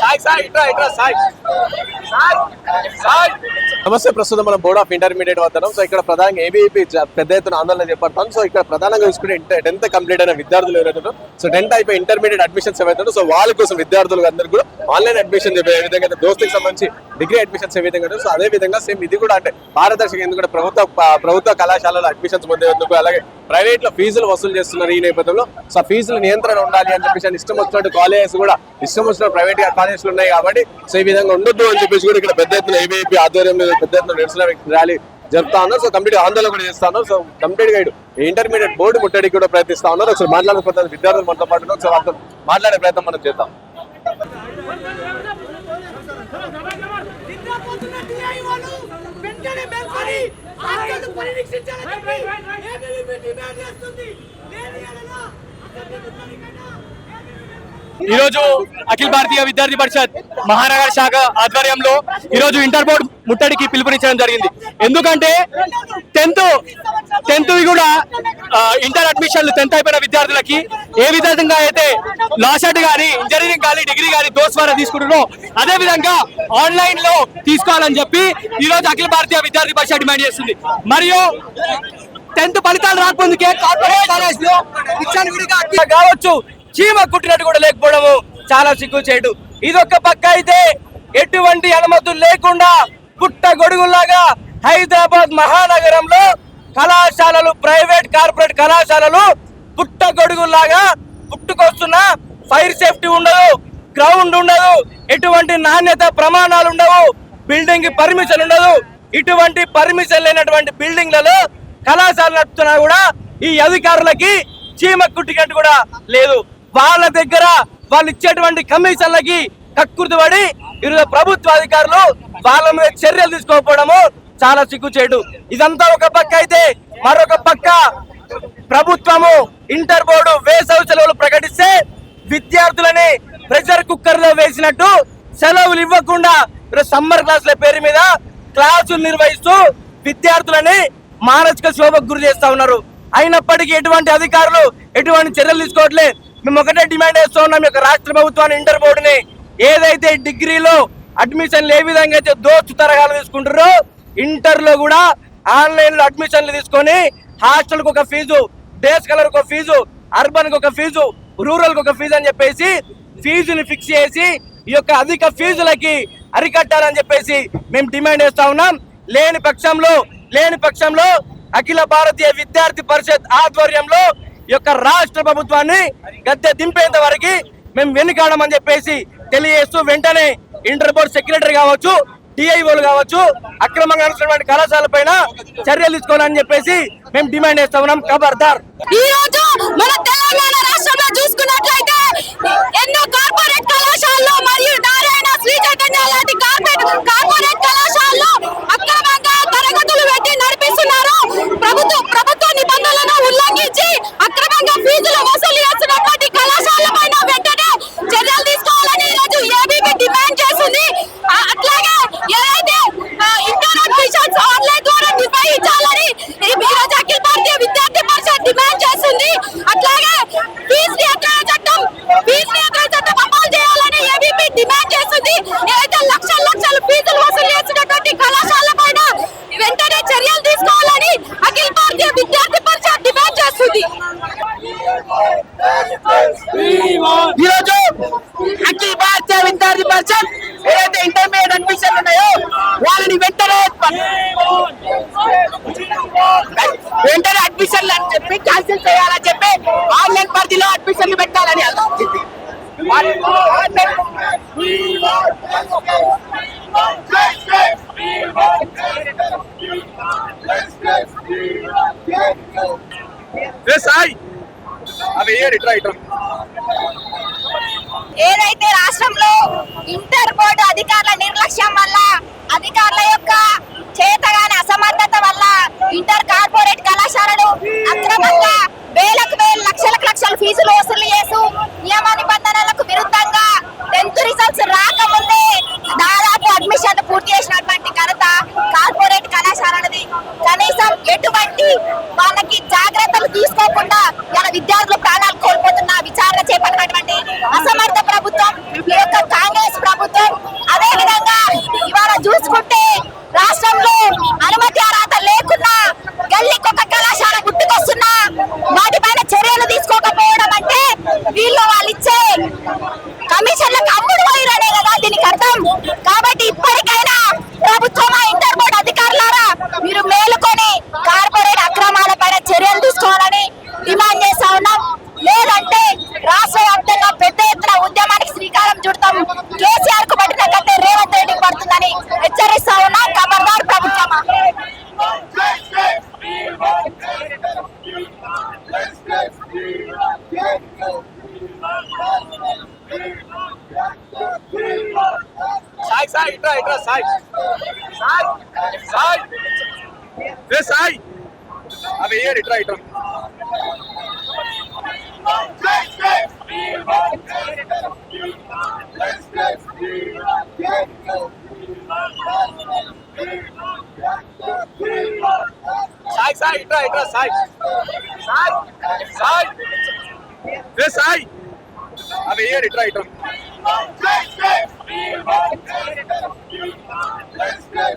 సాయి సాయి ఇట్రా ఇట్రా సాయి సాయి సాయి నమస్తే ప్రస్తుతం మనం బోర్డ్ ఆఫ్ ఇంటర్మీడియట్ వద్దాం సో ఇక్కడ ప్రధానంగా ఏబీపీ పెద్ద ఎత్తున ఆందోళన చేపడతాం. సో ఇక్కడ ప్రధానంగా చూసుకుంటే టెన్త్ కంప్లీట్ అయిన విద్యార్థులు ఎవరైతే సో టెన్త్ అయిపోయి ఇంటర్మీడియట్ అడ్మిషన్స్ ఏవైతే సో వాళ్ళ కోసం విద్యార్థులు అందరూ కూడా ఆన్లైన్ అడ్మిషన్ చెప్పే విధంగా దోస్తుకి సంబంధించి డిగ్రీ అడ్మిషన్స్ ఏ విధంగా సో అదే విధంగా సేమ్ ఇది కూడా అంటే పారదర్శక ఎందుకంటే ప్రభుత్వ ప్రభుత్వ కళాశాలలో అడ్మిషన్స్ పొందేందుకు అలాగే ప్రైవేట్లో ఫీజులు వసూలు చేస్తున్నారు ఈ నేపథ్యంలో. సో ఆ ఫీజుల నియంత్రణ ఉండాలి అని చెప్పేసి ఇష్టం వచ్చినట్టు కాలేజెస్ కూడా ఇష్టం వచ్చిన ప్రైవేట్ కాలేజెస్ ఉన్నాయి కాబట్టి సో ఈ విధంగా ఉండొద్దు అని చెప్పేసి కూడా ఇక్కడ పెద్ద ఎత్తున ఏబీపీ ఆధ్వర్యంలో పెద్ద ఎత్తున నిరసన ర్యాలీ జరుపుతా ఉన్నారు. సో కంప్లీట్ ఆందోళన కూడా చేస్తా ఉన్నారు. సో కంప్లీట్గా ఇంటర్మీడియట్ బోర్డు ముట్టడికి కూడా ప్రయత్నిస్తా ఉన్నారు. ఒకసారి మాట్లాడే విద్యార్థులు మనతో పాటు ఒకసారి వాళ్ళతో మాట్లాడే ప్రయత్నం మనం చేద్దాం. ఈరోజు అఖిల భారతీయ విద్యార్థి పరిషత్ మహానగర్ శాఖ ఆధ్వర్యంలో ఈరోజు ఇంటర్ బోర్డు ముట్టడికి పిలుపునిచ్చడం జరిగింది. ఎందుకంటే టెన్త్ టెన్త్ కూడా ఇంటర్ అడ్మిషన్లు టెన్త్ అయిపోయిన విద్యార్థులకి ఏ విధంగా అయితే లాసెట్ కానీ ఇంజనీరింగ్ కానీ డిగ్రీ కానీ దోస్ ద్వారా తీసుకుంటున్నారో అదే విధంగా ఆన్లైన్లో తీసుకోవాలని చెప్పి ఈ రోజు అఖిల భారతీయ విద్యార్థి పరిషత్ డిమాండ్ చేస్తుంది. మరియు టెన్త్ ఫలితాలు రాకముందుకే కార్పొరేట్ కాలేజ్లో విచ్చలవిడిగా అట్లా కావచ్చు. చీమ కుట్టినట్టు కూడా లేకపోవడము చాలా సిగ్గు చేయడు ఇదొక పక్క అయితే ఎటువంటి అనుమతులు లేకుండా పుట్ట గొడుగులాగా హైదరాబాద్ మహానగరంలో కళాశాలలు ప్రైవేట్ కార్పొరేట్ కళాశాలలు పుట్ట గొడుగులాగా పుట్టుకొస్తున్న ఫైర్ సేఫ్టీ ఉండదు గ్రౌండ్ ఉండదు ఎటువంటి నాణ్యత ప్రమాణాలు ఉండవు బిల్డింగ్ పర్మిషన్ ఉండదు. ఇటువంటి పర్మిషన్ లేనటువంటి బిల్డింగ్లలో కళాశాల నడుపుతున్నా కూడా ఈ అధికారులకి చీమ కుట్టికట్టు కూడా లేదు. వాళ్ళ దగ్గర వాళ్ళు ఇచ్చేటువంటి కమిషన్లకి కక్కుర్తి పడి ఈరోజు ప్రభుత్వ అధికారులు వాళ్ళ మీద చర్యలు తీసుకోకపోవడము చాలా సిగ్గుచేటు. ఇదంతా ఒక పక్క అయితే మరొక పక్క ప్రభుత్వము ఇంటర్ బోర్డు వేసవి సెలవులు ప్రకటిస్తే విద్యార్థులని ప్రెషర్ కుక్కర్లో వేసినట్టు సెలవులు ఇవ్వకుండా సమ్మర్ క్లాసుల పేరు మీద క్లాసులు నిర్వహిస్తూ విద్యార్థులని మానసిక శోభకు గురి చేస్తా ఉన్నారు. అయినప్పటికీ ఎటువంటి అధికారులు ఎటువంటి చర్యలు తీసుకోవట్లే మేము ఒకటే డిమాండ్ చేస్తూ ఉన్నాం యొక్క రాష్ట్ర ప్రభుత్వాన్ని ఇంటర్ బోర్డుని ఏదైతే డిగ్రీలో అడ్మిషన్లు ఏ విధంగా అయితే దోస్తు తరహాలు తీసుకుంటారో ఇంటర్లో కూడా ఆన్లైన్లో అడ్మిషన్లు తీసుకొని హాస్టల్కి ఒక ఫీజు డేస్ కలర్ ఒక ఫీజు అర్బన్కి ఒక ఫీజు రూరల్కి ఒక ఫీజు అని చెప్పేసి ఫీజుని ఫిక్స్ చేసి ఈ యొక్క అధిక ఫీజులకి అరికట్టాలని చెప్పేసి మేము డిమాండ్ చేస్తా ఉన్నాం. లేని పక్షంలో లేని పక్షంలో అఖిల భారతీయ విద్యార్థి పరిషత్ ఆధ్వర్యంలో ఈ యొక్క రాష్ట్ర ప్రభుత్వాన్ని గద్దె దింపేంత వరకు మేము వెనుకాడమని చెప్పేసి తెలియజేస్తూ వెంటనే ఇంటర్ బోర్డ్ సెక్రటరీ కావచ్చు డిఐఓలు కావచ్చు అక్రమంగా నడుస్తున్నటువంటి కళాశాల పైన చర్యలు తీసుకోవాలని చెప్పేసి మేము డిమాండ్ చేస్తా ఉన్నాం. ఖబర్దార్. ఈ రోజు మన తెలంగాణ రాష్ట్రంలో చూసుకున్నట్లయితే ఎన్నో కార్పొరేట్ కళాశాలలో మరియు నారాయణ శ్రీ చైతన్య లాంటి కార్పొరేట్ కార్పొరేట్ కళాశాలలు ఈరోజు అఖిల భారతీయ విద్యార్థి పరిషత్ ఏదైతే ఇంటర్మీడియట్ అడ్మిషన్లు ఉన్నాయో వాళ్ళని వెంటనే వెంటనే అడ్మిషన్లు అని చెప్పి క్యాన్సిల్ చేయాలని చెప్పి ఆన్లైన్ పరిధిలో అడ్మిషన్లు పెట్టాలని ఆలోచించింది ఏ సాయి? అవి ఏడు ఇట్రా ఇట్రా. ఏదైతే రాష్ట్రంలో ఇంటర్ బోర్డు అధికారుల నిర్లక్ష్యం వల్ల అధికారుల యొక్క చేతగాని అసమర్థత వల్ల ఇంటర్ కార్పొరేట్ కళాశాలలు అక్రమంగా వేలకు వేలు లక్షలకు లక్షల ఫీజులు వసూలు చేస్తూ నియమ నిబంధనలకు విరుద్ధంగా టెన్త్ రిజల్ట్స్ రాకముందే దాదాపు అడ్మిషన్ పూర్తి చేసినటువంటి ఘనత కార్పొరేట్ కళాశాలది కనీసం ఎటువంటి వాళ్ళకి జాగ్రత్తలు తీసుకోకుండా ఇలా విద్యార్థులు ప్రాణాలు కోల్పోతున్న విచారణ చేపట్టినటువంటి అసమర్థ ప్రభుత్వం ఈ యొక్క కాంగ్రెస్ ప్రభుత్వం అదే విధంగా ఇవాళ చూసుకుంటే రాష్ట్రంలో అనుమతి అర్హత లేకున్నా గల్లీకి ఒక కళాశాల గుర్తుకొస్తున్నా వాటిపైన చర్యలు తీసుకోకపోవడం అంటే వీళ్ళు వాళ్ళు ఇచ్చే కమిషన్లకు అమ్ముడు పోయిరనే కదా దీనికి అర్థం? కాబట్టి ఇప్పటికైనా ప్రభుత్వం ఇంటర్ బోర్డు అధికారులారా మీరు మేలుకొని కార్పొరేట్ అక్రమాలపైన చర్యలు తీసుకోవాలని డిమాండ్ చేస్తా ఉన్నాం. లేదంటే రాష్ట్ర వ్యాప్తంగా పెద్ద ఎత్తున ఉద్యమానికి శ్రీకారం చుడతాం. కేసీఆర్కు పట్టిన కంటే రేవంత్ రెడ్డికి పడుతుందని హెచ్చరిస్తా ఉన్నాం. ఖబర్దార్ ప్రభుత్వమా. సాయి సాయి ఇట్రా ఇట్రా సాయి సాయి సాయి రే సాయి అవి ఏడు ఇట్రా ఇట్రా సాయి సాయి ఇట్రా ఇట్రా సాయి సాయి సాయి రే సాయి అవి ఏడు ఇట్రా ఇట్రా Let's go!